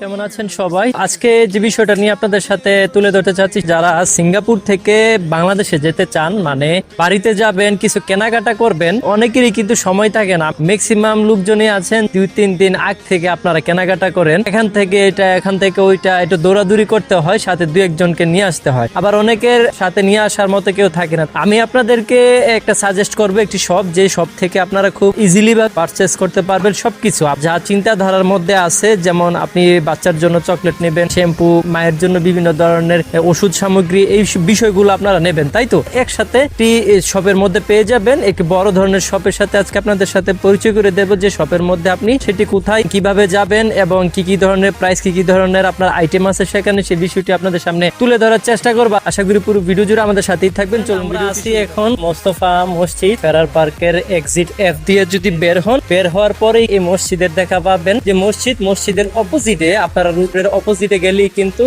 কেমন আছেন সবাই? আজকে যে বিষয়টা নিয়ে আপনাদের সাথে তুলে ধরতে চাচ্ছি, যারা সিঙ্গাপুর থেকে বাংলাদেশে যেতে চান মানে বাড়িতে যাবেন, কিছু কেনাকাটা করবেন, অনেকেরই কিন্তু সময় থাকে না। ম্যাক্সিমাম লোকজনই আছেন, দুই, তিন দিন আগ থেকে আপনারা কেনাকাটা করেন। এখান থেকে এটা, এখান থেকে ওইটা, একটু দৌড়াদৌড়ি করতে হয়, সাথে দু একজনকে নিয়ে আসতে হয়। আবার অনেকের সাথে নিয়ে আসার মতো কেউ থাকে না। আমি আপনাদেরকে একটা সাজেস্ট করব, একটি শপ যে শপ থেকে আপনারা খুব ইজিলি বা পারচেস করতে পারবেন সবকিছু। যা চিন্তাধারার মধ্যে আছে, যেমন আপনি বাচ্চার জন্য চকলেট নেবেন শ্যাম্পু মায়ের জন্য বিভিন্ন ধরনের ওষুধ সামগ্রী এই বিষয়গুলো আপনারা নেবেন তাই তো? একসাথে একটি শপের মধ্যে পেয়ে যাবেন। একটি বড় ধরনের শপের সাথে আজকে আপনাদের সাথে পরিচয় করে দেবো যে শপের মধ্যে আপনি সেটি কোথায় কীভাবে যাবেন এবং কি কি ধরনের প্রাইস কি কি ধরনের আপনার আইটেম আছে সেখানে সেই বিষয়টি আপনাদের সামনে তুলে ধরার চেষ্টা করব। আশা করি পুরো ভিডিও জুড়ে আমাদের সাথেই থাকবেন। চলুন আছি এখন মোস্তফা মসজিদ ফেরার পার্কের এক্সিট এফ দিয়ে যদি বের হন বের হওয়ার পরেই এই মসজিদের দেখা পাবেন যে মসজিদ মসজিদের অপোজিটে আপনারা রুটের অপোজিটে গেলেই কিন্তু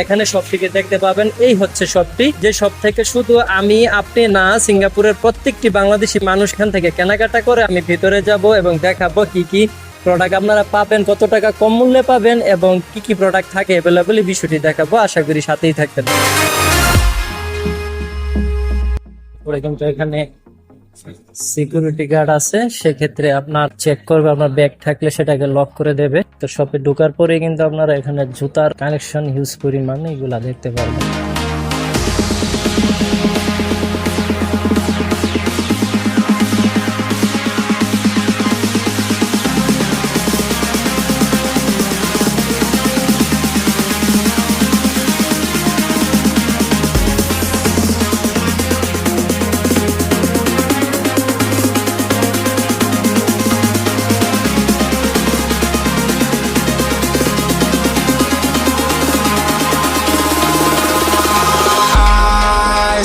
এখানে শপটিকে দেখতে পাবেন, এই হচ্ছে শপটি যে শপ থেকে শুধু আমি, আপনি না, সিঙ্গাপুরের প্রত্যেকটি বাংলাদেশি মানুষ এখান থেকে কেনাকাটা করে আমি ভিতরে যাব এবং দেখাবো কি কি প্রোডাক্ট আপনারা পাবেন, কত টাকা কম মূল্যে পাবেন এবং কি কি প্রোডাক্ট থাকে অ্যাভেলেবল বিষয়টি দেখাবো। আশা করি সাথেই থাকবেন। এখানে সিকিউরিটি গার্ড আছে, সেক্ষেত্রে আপনার চেক করবে, আপনার ব্যাগ থাকলে সেটাকে লক করে দেবে। তো শপে ঢোকার পরে কিন্তু আপনারা এখানে জুতার কানেকশন হিউজ পরিমাণ এগুলা দেখতে পারবেন।